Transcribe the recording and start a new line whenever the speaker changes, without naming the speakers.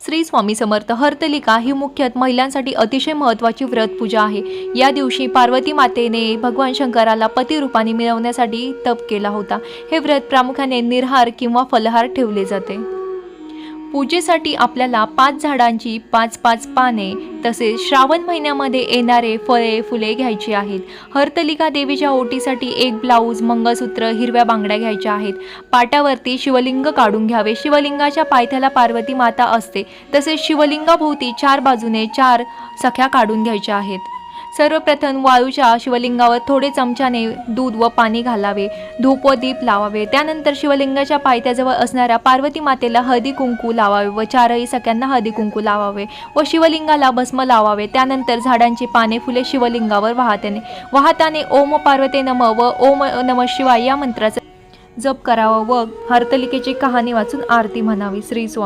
श्री स्वामी समर्थ हरतलिका ही मुख्यत महिलांसाठी अतिशय महत्त्वाची व्रत पूजा आहे. या दिवशी पार्वती मातेने भगवान शंकराला पतिरूपाने मिळवण्यासाठी तप केला होता. हे व्रत प्रामुख्याने निर्हार किंवा फलहार ठेवले जाते. पूजेसाठी आपल्याला पाच झाडांची पाच पाच पाने तसेच श्रावण महिन्यामध्ये येणारे फळे फुले घ्यायची आहेत. हरतलिका देवीच्या ओटीसाठी एक ब्लाऊज मंगळसूत्र हिरव्या बांगड्या घ्यायच्या आहेत. पाटावरती शिवलिंग काढून घ्यावे. शिवलिंगाच्या पायथ्याला पार्वती माता असते. तसेच शिवलिंगाभोवती चार बाजूने चार सख्या काढून घ्यायच्या आहेत. सर्वप्रथम वाळूच्या शिवलिंगावर थोडे चमच्याने दूध व पाणी घालावे धूप व दीप लावावे. त्यानंतर शिवलिंगाच्या पायथ्याजवळ असणाऱ्या पार्वती मातेला हळदी कुंकू लावावे व चारही सख्यांना हळदी कुंकू लावावे व शिवलिंगाला भस्म लावावे. त्यानंतर झाडांची पाने फुले शिवलिंगावर वाहताने. वाहताने ओम पार्वते नम व ओम नम शिवाय या मंत्राचा जप करावा व हरतलिकेची कहाणी वाचून आरती म्हणावी. श्री स्वामी